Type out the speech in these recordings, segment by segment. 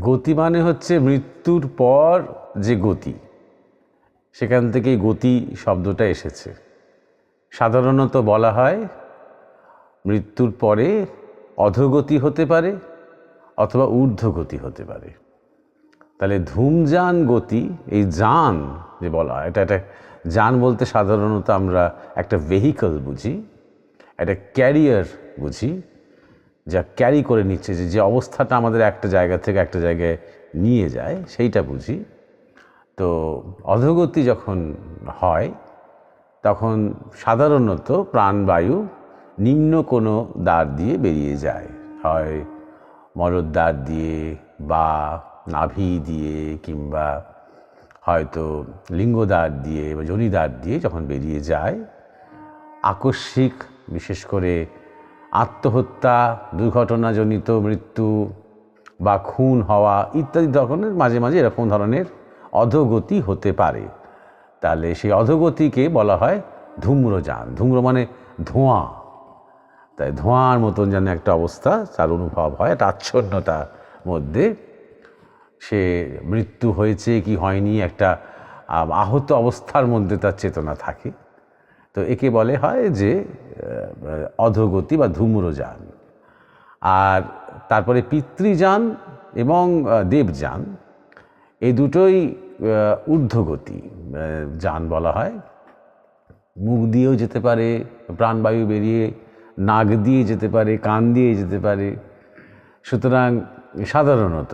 গতি মানে হচ্ছে মৃত্যুর পর যে গতি। সেখান থেকেই গতি শব্দটা এসেছে। সাধারণত বলা হয় মৃত্যুর পরে অধোগতি হতে পারে অথবা ঊর্ধ্বগতি হতে পারে। তাহলে ধূমযান গতি, এই যান যে বলা হয়, এটা একটা যান বলতে সাধারণত আমরা একটা ভেহিকল বুঝি, একটা ক্যারিয়ার বুঝি। যা ক্যারি করে নিচ্ছে যে যে অবস্থাটা আমাদের একটা জায়গা থেকে একটা জায়গায় নিয়ে যায়, সেইটা বুঝি। তো অধোগতি যখন হয়, তখন সাধারণত প্রাণবায়ু নিম্ন কোনো দ্বার দিয়ে বেরিয়ে যায়। হয় মরদ মরদ্বার দিয়ে বা নাভি দিয়ে কিংবা হয়তো লিঙ্গ লিঙ্গদ্বার দিয়ে বা জনিদ্বার দিয়ে যখন বেরিয়ে যায়, আকস্মিক, বিশেষ করে আত্মহত্যা, দুর্ঘটনাজনিত মৃত্যু বা খুন হওয়া ইত্যাদি ধরনের মাঝে মাঝে এরকম ধরনের অধোগতি হতে পারে। তাহলে সেই অধোগতিকে বলা হয় ধূম্রযান। ধূম্র মানে ধোঁয়া। তাই ধোঁয়ার মতন যেন একটা অবস্থা, তার অনুভব হয়, একটা আচ্ছন্নতার মধ্যে। সে মৃত্যু হয়েছে কি হয়নি, একটা আহত অবস্থার মধ্যে তার চেতনা থাকে। তো একে বলে হয় যে অধোগতি বা ধূম্রযান আর তারপরে পিতৃযান এবং দেবযান, এই দুটোই ঊর্ধ্বগতি যান বলা হয়। মুখ দিয়েও যেতে পারে, প্রাণবায়ু বেরিয়ে নাক দিয়ে যেতে পারে, কান দিয়ে যেতে পারে। সুতরাং সাধারণত,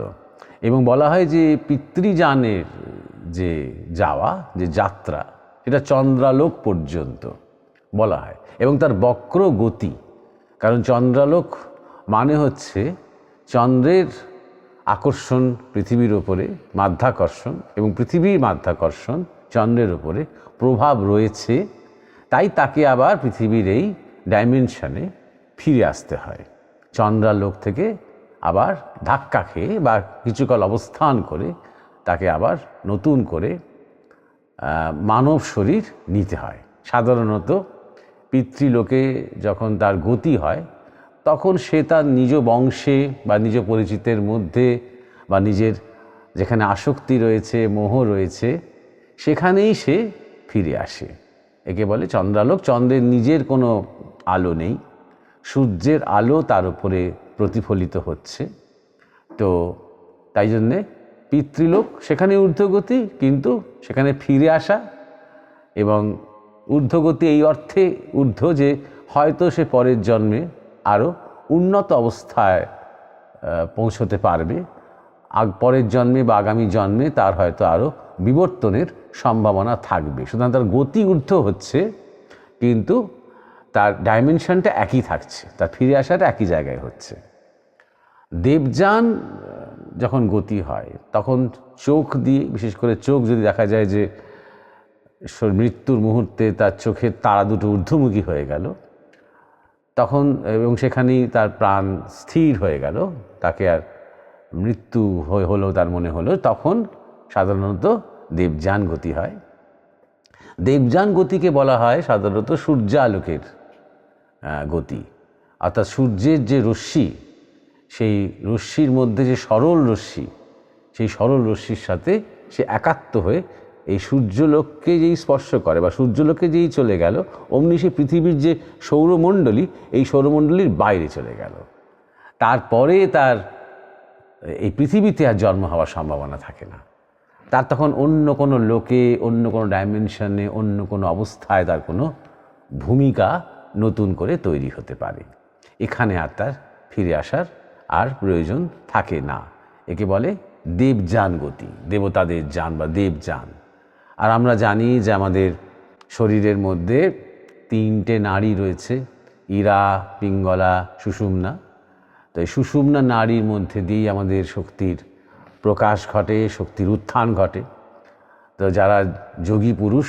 এবং বলা হয় যে পিতৃযানের যে যাওয়া, যে যাত্রা, সেটা চন্দ্রালোক পর্যন্ত। বলা হয়। এবং তার বক্র গতি। কারণ চন্দ্রালোক মানে হচ্ছে চন্দ্রের আকর্ষণ পৃথিবীর ওপরে মাধ্যাকর্ষণ এবং পৃথিবীর মাধ্যাকর্ষণ চন্দ্রের ওপরে প্রভাব রয়েছে। তাই তাকে আবার পৃথিবীর এই ডাইমেনশনে ফিরে আসতে হয়। চন্দ্রালোক থেকে আবার ধাক্কা খেয়ে বা কিছুকাল অবস্থান করে তাকে আবার নতুন করে মানব শরীর নিতে হয়। সাধারণত পিতৃলোকে যখন তার গতি হয়, তখন সে তার নিজ বংশে বা নিজ পরিচিতের মধ্যে বা নিজের যেখানে আসক্তি রয়েছে, মোহ রয়েছে, সেখানেই সে ফিরে আসে। একে বলে চন্দ্রালোক। চন্দ্রের নিজের কোনো আলো নেই। সূর্যের আলো তার উপরে প্রতিফলিত হচ্ছে। তো তাই জন্যে পিতৃলোক সেখানে ঊর্ধ্বগতি, কিন্তু সেখানে ফিরে আসা এবং ঊর্ধ্বগতি এই অর্থে ঊর্ধ্ব যে হয়তো সে পরের জন্মে আরও উন্নত অবস্থায় পৌঁছতে পারবে। আগ, পরের জন্মে বা আগামী জন্মে তার হয়তো আরও বিবর্তনের সম্ভাবনা থাকবে। সুতরাং তার গতি ঊর্ধ্ব হচ্ছে, কিন্তু তার ডাইমেনশনটা একই থাকছে, তার ফিরে আসাটা একই জায়গায় হচ্ছে। দেবযান যখন গতি হয়, তখন চোখ দিয়ে, বিশেষ করে চোখ যদি দেখা যায় যে মৃত্যুর মুহূর্তে তার চোখের তারা দুটো ঊর্ধ্বমুখী হয়ে গেল। তখন, এবং সেখানেই তার প্রাণ স্থির হয়ে গেল। তাকে আর মৃত্যু হয়ে হলো তার মনে হলো। তখন সাধারণত দেবযান গতি হয়। দেবযান গতিকে বলা হয় সাধারণত সূর্যালোকের গতি। অর্থাৎ সূর্যের যে রশ্মি, সেই রশ্মির মধ্যে যে সরল রশ্মি, সেই সরল রশ্মির সাথে সে একাত্ম হয়ে এই সূর্যলোককে যেই স্পর্শ করে বা সূর্যলোকে যেই চলে গেল, অমনি সে পৃথিবীর যে সৌরমণ্ডলী, এই সৌরমণ্ডলীর বাইরে চলে গেল। তারপরে তার, এই পৃথিবীতে আর জন্ম হওয়ার সম্ভাবনা থাকে না। তার তখন অন্য কোনো লোকে, অন্য কোনো ডাইমেনশনে, অন্য কোনো অবস্থায় তার কোনো ভূমিকা নতুন করে তৈরি হতে পারে। এখানে আর তার ফিরে আসার আর প্রয়োজন থাকে না। একে বলে দেবযান গতি, দেবতাদের যান বা দেবযান। আর আমরা জানি যে আমাদের শরীরের মধ্যে তিনটে নাড়ি রয়েছে, ইরা, পিঙ্গলা, সুষুম্না। তো এই সুষুম্না নারীর মধ্যে দিয়েই আমাদের শক্তির প্রকাশ ঘটে, শক্তির উত্থান ঘটে। তো যারা যোগী পুরুষ,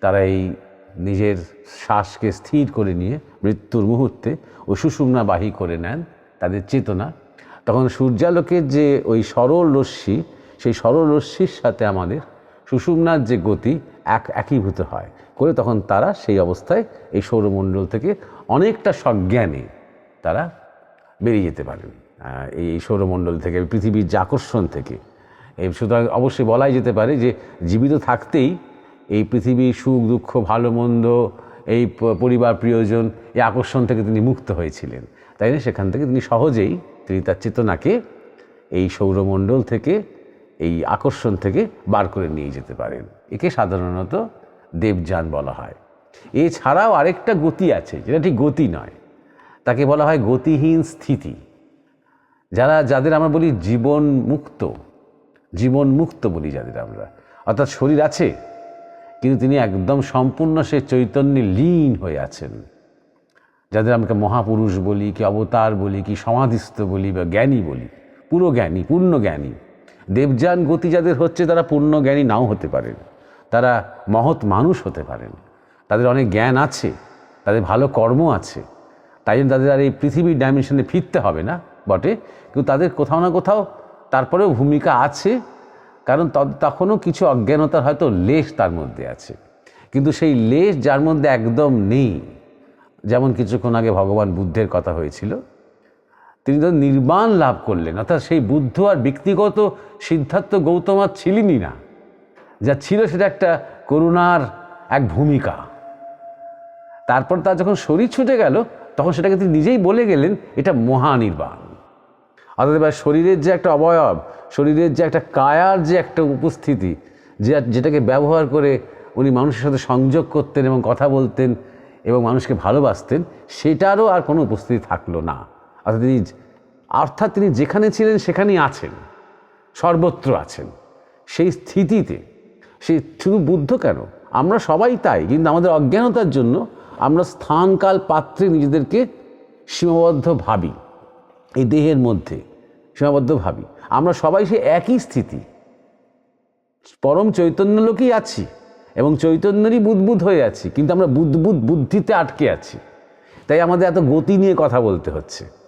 তারা এই নিজের শ্বাসকে স্থির করে নিয়ে মৃত্যুর মুহূর্তে ও সুষুম্না বাহী করে নেন তাদের চেতনা। তখন সূর্যালোকের যে ওই সরল রশ্মি, সেই সরল রশ্মির সাথে আমাদের সুষুম্নার যে গতি এক একীভূত হয় করে তখন তারা সেই অবস্থায় এই সৌরমণ্ডল থেকে অনেকটা সজ্ঞানে তারা বেরিয়ে যেতে পারেন। এই সৌরমণ্ডল থেকে পৃথিবীর যে আকর্ষণ থেকে। এই সুতরাং অবশ্যই বলাই যেতে পারে যে জীবিত থাকতেই এই পৃথিবীর সুখ, দুঃখ, ভালো, মন্দ, এই পরিবার, প্রিয়জন এই আকর্ষণ থেকে তিনি মুক্ত হয়েছিলেন। তাই না? সেখান থেকে তিনি সহজেই তিনি তার চেতনাকে এই সৌরমণ্ডল থেকে এই আকর্ষণ থেকে বার করে নিয়ে যেতে পারেন। একে সাধারণত দেবযান বলা হয়। এছাড়াও আরেকটা গতি আছে, যেটা ঠিক গতি নয়। তাকে বলা হয় গতিহীন স্থিতি। যারা, যাদের আমরা বলি জীবন মুক্ত জীবন মুক্ত বলি যাদের আমরা। অর্থাৎ শরীর আছে, কিন্তু তিনি একদম সম্পূর্ণ সে চৈতন্যে লীন হয়ে আছেন। যাদের আমরা মহাপুরুষ বলি, কি অবতার বলি, কি সমাধিস্থ বলি বা জ্ঞানী বলি, পুরো জ্ঞানী, পূর্ণ জ্ঞানী। দেবযান গতি যাদের হচ্ছে, তারা পূর্ণ জ্ঞানী নাও হতে পারেন। তারা মহৎ মানুষ হতে পারেন। তাদের অনেক জ্ঞান আছে, তাদের ভালো কর্ম আছে। তাই জন্য তাদের আর এই পৃথিবীর ডাইমেনশনে ফিরতে হবে না বটে। কিন্তু তাদের কোথাও না কোথাও তারপরেও ভূমিকা আছে, কারণ তখনও কিছু অজ্ঞানতার হয়তো লেশ তার মধ্যে আছে। কিন্তু সেই লেশ যার মধ্যে একদম নেই। যেমন কিছুক্ষণ আগে ভগবান বুদ্ধের কথা হয়েছিল তিনি তো নির্বাণ লাভ করলেন। অর্থাৎ সেই বুদ্ধ আর ব্যক্তিগত সিদ্ধার্থ গৌতম আর ছিলেনই না। যা ছিল সেটা একটা করুণার এক ভূমিকা। তারপর তার যখন শরীর ছুটে গেল, তখন সেটাকে তিনি নিজেই বলে গেলেন, এটা মহানির্বাণ। অর্থাৎ এবার শরীরের যে একটা অবয়ব, শরীরের যে একটা কায়ার যে একটা উপস্থিতি, যে যেটাকে ব্যবহার করে উনি মানুষের সাথে সংযোগ করতেন এবং কথা বলতেন এবং মানুষকে ভালোবাসতেন, সেটারও আর কোনো উপস্থিতি থাকল না। অর্থাৎ তিনি অর্থাৎ তিনি যেখানে ছিলেন, সেখানেই আছেন, সর্বত্র আছেন। সেই স্থিতিতে, সেই শুধু বুদ্ধ কেন? আমরা সবাই তাই, কিন্তু আমাদের অজ্ঞানতার জন্য আমরা স্থানকাল পাত্রে নিজেদেরকে সীমাবদ্ধ ভাবি। এই দেহের মধ্যে সীমাবদ্ধ ভাবি। আমরা সবাই সে একই স্থিতি। পরম চৈতন্য লোকেই আছি এবং চৈতন্যেরই বুদবুদ হয়ে আছি, কিন্তু আমরা বুদবুদ বুদ্ধিতে আটকে আছি। তাই আমাদের এত গতি নিয়ে কথা বলতে হচ্ছে।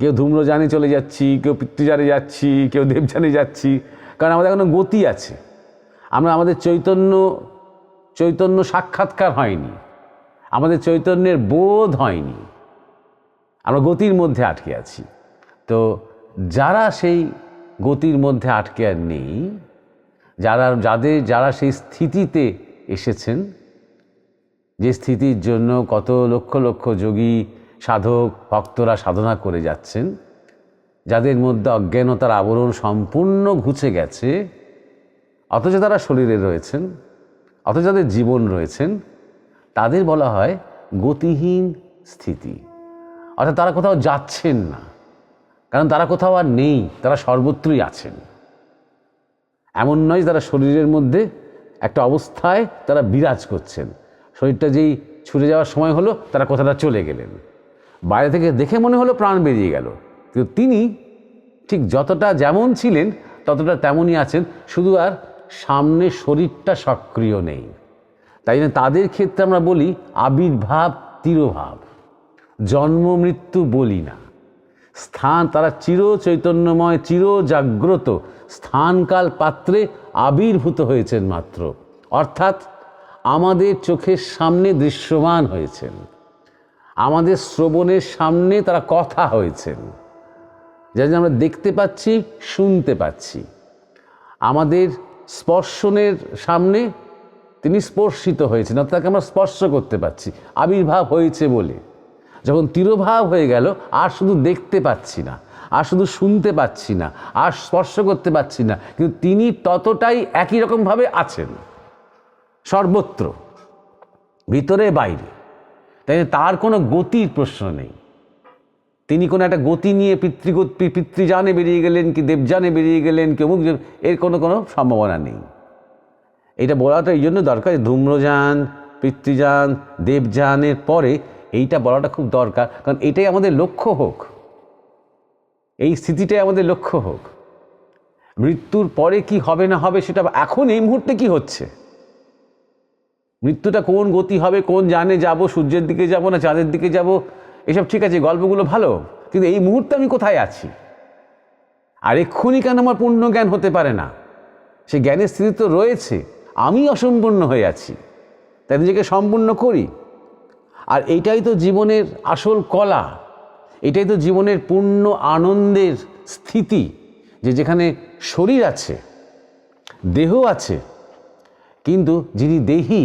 কেউ ধূম্রযানে চলে যাচ্ছি, কেউ পিতৃযানে যাচ্ছি, কেউ দেবযানে যাচ্ছি, কারণ আমাদের এখনও গতি আছে। আমরা আমাদের চৈতন্য চৈতন্য সাক্ষাৎকার হয়নি। আমাদের চৈতন্যের বোধ হয়নি। আমরা গতির মধ্যে আটকে আছি। তো যারা সেই গতির মধ্যে আটকে আর নেই, যারা, যাদের, যারা সেই স্থিতিতে এসেছেন, যে স্থিতির জন্য কত লক্ষ লক্ষ যোগী সাধক, ভক্তরা সাধনা করে যাচ্ছেন। যাদের মধ্যে অজ্ঞানতার আবরণ সম্পূর্ণ ঘুচে গেছে, অথচ তারা শরীরে রয়েছেন, অথচ যাদের জীবন রয়েছেন, তাদের বলা হয় গতিহীন স্থিতি। অর্থাৎ তারা কোথাও যাচ্ছেন না, কারণ তারা কোথাও আর নেই, তারা সর্বত্রই আছেন। এমন নয় তারা শরীরের মধ্যে একটা অবস্থায় তারা বিরাজ করছেন। শরীরটা যেই ছুটে যাওয়ার সময় হলো, তারা কোথাটা চলে গেলেন। বাইরে থেকে দেখে মনে হলো প্রাণ বেরিয়ে গেল। কিন্তু তিনি ঠিক যতটা যেমন ছিলেন, ততটা তেমনই আছেন। শুধু আর সামনে শরীরটা সক্রিয় নেই। তাই জন্য তাদের ক্ষেত্রে আমরা বলি আবির্ভাব, তিরোভাব। জন্ম, মৃত্যু বলি না। স্থান তারা চির চৈতন্যময়, চির জাগ্রত। স্থানকাল পাত্রে আবির্ভূত হয়েছেন মাত্র। অর্থাৎ আমাদের চোখের সামনে দৃশ্যমান হয়েছেন। আমাদের শ্রবণের সামনে তারা কথা হয়েছেন। যা আমরা দেখতে পাচ্ছি, শুনতে পাচ্ছি। আমাদের স্পর্শনের সামনে তিনি স্পর্শিত হয়েছেন তাকে আমরা স্পর্শ করতে পাচ্ছি আবির্ভাব হয়েছে বলে। যখন তিরোভাব হয়ে গেল, আর শুধু দেখতে পাচ্ছি না, আর শুধু শুনতে পাচ্ছি না, আর স্পর্শ করতে পাচ্ছি না, কিন্তু তিনি ততটাই একই রকমভাবে আছেন। সর্বত্র, ভিতরে বাইরে। তাই তার কোনো গতির প্রশ্ন নেই। তিনি কোনো একটা গতি নিয়ে পিতৃগত পিতৃযানে বেরিয়ে গেলেন কি দেবযানে বেরিয়ে গেলেন কি অমুক এর কোনো কোনো সম্ভাবনা নেই। এটা বলাটা এই জন্য দরকার ধূম্রযান, পিতৃযান, দেবযানের পরে এইটা বলাটা খুব দরকার। কারণ এটাই আমাদের লক্ষ্য হোক। এই স্থিতিটাই আমাদের লক্ষ্য হোক। মৃত্যুর পরে কি হবে না হবে সেটা এখন এই মুহূর্তে কি হচ্ছে? মৃত্যুটা কোন গতি হবে, কোন জানে যাব, সূর্যের দিকে যাব না চাঁদের দিকে যাব, এসব ঠিক আছে, গল্পগুলো ভালো, কিন্তু এই মুহূর্তে আমি কোথায় আছি? আর এক্ষুনি কেন আমার পূর্ণ জ্ঞান হতে পারে না? সে জ্ঞানের স্থিতি তো রয়েছে, আমি অসম্পূর্ণ হয়ে আছি, তাই নিজেকে সম্পূর্ণ করি। আর এইটাই তো জীবনের আসল কলা, এটাই তো জীবনের পূর্ণ আনন্দের স্থিতি, যে যেখানে শরীর আছে, দেহ আছে কিন্তু যিনি দেহি,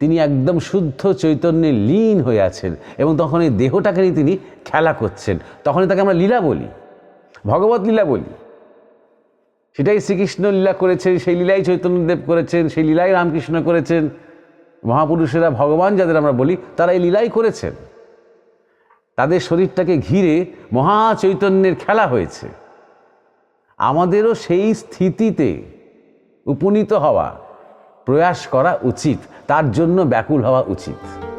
তিনি একদম শুদ্ধ চৈতন্যে লীন হয়ে আছেন এবং তখন এই দেহটাকে নিয়ে তিনি খেলা করছেন। তখনই তাকে আমরা লীলা বলি, ভগবত লীলা বলি। সেটাই শ্রীকৃষ্ণ লীলা করেছেন, সেই লীলাই চৈতন্যদেব করেছেন, সেই লীলাই রামকৃষ্ণ করেছেন। মহাপুরুষেরা, ভগবান যাদের আমরা বলি, তারা এই লীলাই করেছেন। তাদের শরীরটাকে ঘিরে মহা চৈতন্যের খেলা হয়েছে। আমাদেরও সেই স্থিতিতে উপনীত হওয়া প্রয়াস করা উচিত। তার জন্য ব্যাকুল হওয়া উচিত।